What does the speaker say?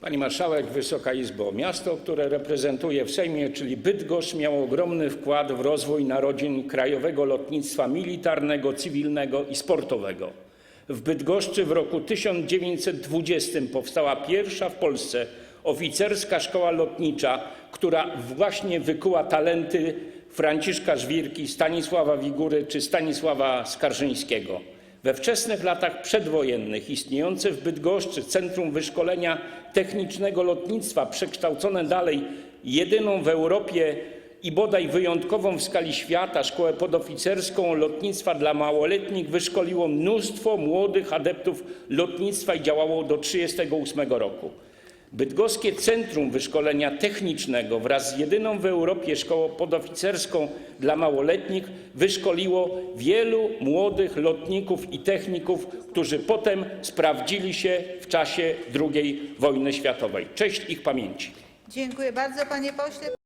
Pani Marszałek, Wysoka Izbo, miasto, które reprezentuję w Sejmie, czyli Bydgoszcz, miało ogromny wkład w rozwój narodzin krajowego lotnictwa militarnego, cywilnego i sportowego. W Bydgoszczy w roku 1920 powstała pierwsza w Polsce oficerska szkoła lotnicza, która właśnie wykuła talenty Franciszka Żwirki, Stanisława Wigury czy Stanisława Skarżyńskiego. We wczesnych latach przedwojennych istniejące w Bydgoszczy Centrum Wyszkolenia Technicznego Lotnictwa, przekształcone dalej jedyną w Europie i bodaj wyjątkową w skali świata szkołę podoficerską lotnictwa dla małoletnich, wyszkoliło mnóstwo młodych adeptów lotnictwa i działało do 1938 roku. Bydgoskie Centrum Wyszkolenia Technicznego wraz z jedyną w Europie szkołą podoficerską dla małoletnich wyszkoliło wielu młodych lotników i techników, którzy potem sprawdzili się w czasie II wojny światowej. Cześć ich pamięci. Dziękuję bardzo, panie pośle.